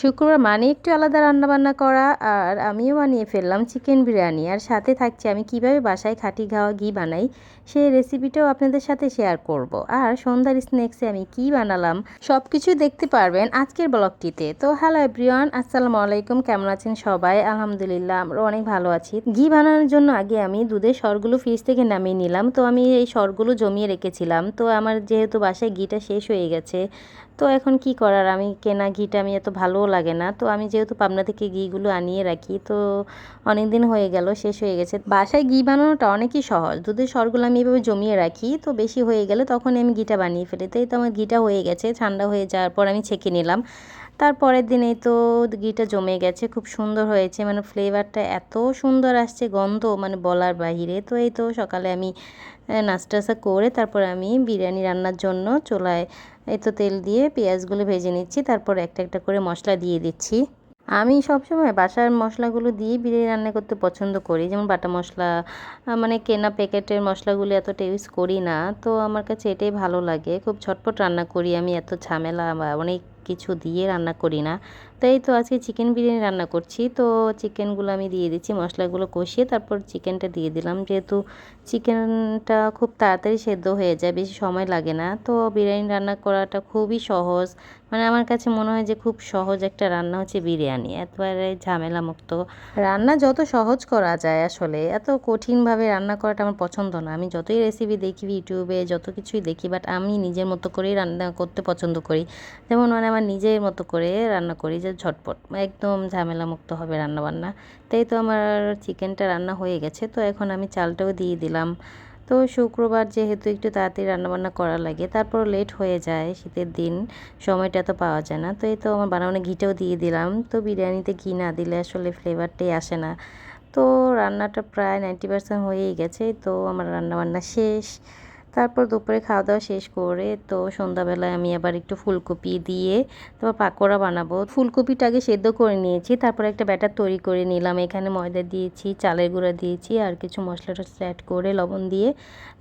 শুক্রবার মানে একটু আলাদা রান্নাবান্না করা আর আমিও বানিয়ে ফেললাম চিকেন বিরিয়ানি। আর সাথে থাকছে আমি কীভাবে বাসায় খাঁটি ঘাওয়া ঘি বানাই সেই রেসিপিটাও আপনাদের সাথে শেয়ার করব। আর সন্ধ্যার স্ন্যাক্সে আমি কি বানালাম সব কিছু দেখতে পারবেন আজকের ব্লগটিতে। তো হ্যালো এভরিওয়ান আসসালামু আলাইকুম, কেমন আছেন সবাই? আলহামদুলিল্লাহ, আমরা অনেক ভালো আছি। ঘি বানানোর জন্য আগে আমি দুধের সরগুলো ফ্রিজ থেকে নামিয়ে নিলাম। তো আমি এই সরগুলো জমিয়ে রেখেছিলাম। তো আমার যেহেতু বাসায় ঘিটা শেষ হয়ে গেছে তো এখন কি করার? আমি কেনা ঘিটা আমি এত ভালোও লাগে না। তো আমি যেহেতু পাবনা থেকে ঘিগুলো আনিয়ে রাখি, তো অনেক দিন হয়ে গেল, শেষ হয়ে গেছে। বাসায় ঘি বানানোটা অনেকই সহজ। দুধের সরগুলো আমি এভাবে জমিয়ে রাখি, তো বেশি হয়ে গেলে তখন আমি ঘিটা বানিয়ে ফেলি। তাই তো আমার ঘিটা হয়ে গেছে, ঠান্ডা হয়ে যাওয়ার পর আমি ছেঁকে নিলাম। তারপরের দিনেই তো ঘিটা জমে গেছে, খুব সুন্দর হয়েছে। মানে ফ্লেভারটা এত সুন্দর আসছে, গন্ধ মানে বলার বাহিরে। তো এই তো সকালে আমি নাস্তাসা করে তারপর আমি বিরিয়ানি রান্নার জন্য চোলায় এই তো তেল দিয়ে পেঁয়াজগুলো ভেজে নিচ্ছি, তারপর একটা একটা করে মশলা দিয়ে দিচ্ছি। আমি সবসময় বাসার মশলাগুলো দিয়ে বিরিয়ানি রান্না করতে পছন্দ করি, যেমন বাটা মশলা মানে কেনা প্যাকেটের মশলাগুলো এতটা ইউজ করি না। তো আমার কাছে এটাই ভালো লাগে, খুব ঝটপট রান্না করি আমি, এত ঝামেলা বা অনেক কিছু দিয়ে রান্না করি না। তাই তো আজকে চিকেন বিরিয়ানি রান্না করছি। তো চিকেনগুলো আমি দিয়ে দিচ্ছি, মশলাগুলো কষিয়ে তারপর চিকেনটা দিয়ে দিলাম। যেহেতু চিকেনটা খুব তাড়াতাড়ি সেদ্ধ হয়ে যায়, বেশি সময় লাগে না। তো বিরিয়ানি রান্না করাটা খুবই সহজ। মানে আমার কাছে মনে হয় যে খুব সহজ একটা রান্না হচ্ছে বিরিয়ানি। এতবারে ঝামেলা মুক্ত রান্না যত সহজ করা যায় আসলে, এত কঠিনভাবে রান্না করাটা আমার পছন্দ না। আমি যতই রেসিপি দেখি ইউটিউবে যত কিছুই দেখি বাট আমি নিজের মতো করেই রান্না করতে পছন্দ করি। যেমন মানে আমার নিজের মতো করে রান্না করি যে ঝটপট, একদম ঝামেলা মুক্ত হবে রান্নাবান্না। তাই তো আমার চিকেনটা রান্না হয়ে গেছে, তো এখন আমি চালটাও দিয়ে দিলাম। তো শুক্রবার যেহেতু একটু তাড়াতাড়ি রান্নাবান্না করা লাগে তারপর লেট হয়ে যায় শীতের দিন, সময়টা তো পাওয়া যায় না। তো এই তো আমার বানানো ঘিটাও দিয়ে দিলাম। তো বিরিয়ানিতে ঘি না দিলে আসলে ফ্লেভারটাই আসে না। তো রান্নাটা প্রায় নাইনটি পার্সেন্ট হয়েই গেছে, তো আমার রান্নাবান্না শেষ। তারপর দুপুরে খাওয়া দাওয়া শেষ করে তো সন্ধ্যাবেলায় আমি আবার একটু ফুলকপি দিয়ে তারপর পাকোড়া বানাবো। ফুলকপিটা আগে সেদ্ধ করে নিয়েছি, তারপর একটা ব্যাটার তৈরি করে নিলাম। এখানে ময়দা দিয়েছি, চালের গুঁড়া দিয়েছি আর কিছু মশলা টসলা অ্যাড করে লবণ দিয়ে।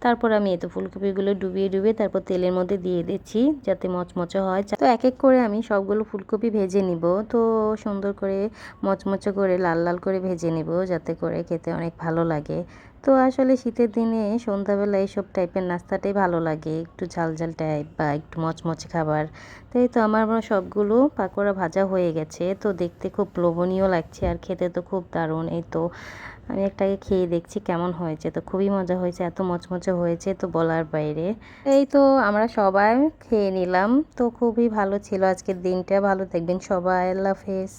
তারপর আমি এতো ফুলকপিগুলো ডুবিয়ে ডুবিয়ে তারপর তেলের মধ্যে দিয়ে দিচ্ছি যাতে মচমচে হয়। তো এক এক করে আমি সবগুলো ফুলকপি ভেজে নিব। তো সুন্দর করে মচমচে করে লাল লাল করে ভেজে নিব যাতে করে খেতে অনেক ভালো লাগে। তো আসলে শীতের দিনে সন্ধ্যাবেলা এইসব টাইপের নাস্তাটাই ভালো লাগে। একটু ঝাল ঝাল টাইপ বা একটু মচমচে খাবার। তাই তো আমার সবগুলো পাকোড়া ভাজা হয়ে গেছে। তো দেখতে খুব লোভনীয় লাগছে আর খেতে তো খুব দারুণ। এই তো আমি একটাকে খেয়ে দেখছি কেমন হয়েছে। তো খুবই মজা হয়েছে, এত মচমচে হয়েছে তো বলার বাইরে। এই তো আমরা সবাই খেয়ে নিলাম। তো খুবই ভালো ছিল আজকের দিনটা। ভালো দেখবেন সবাই। আল্লাহ হাফেজ।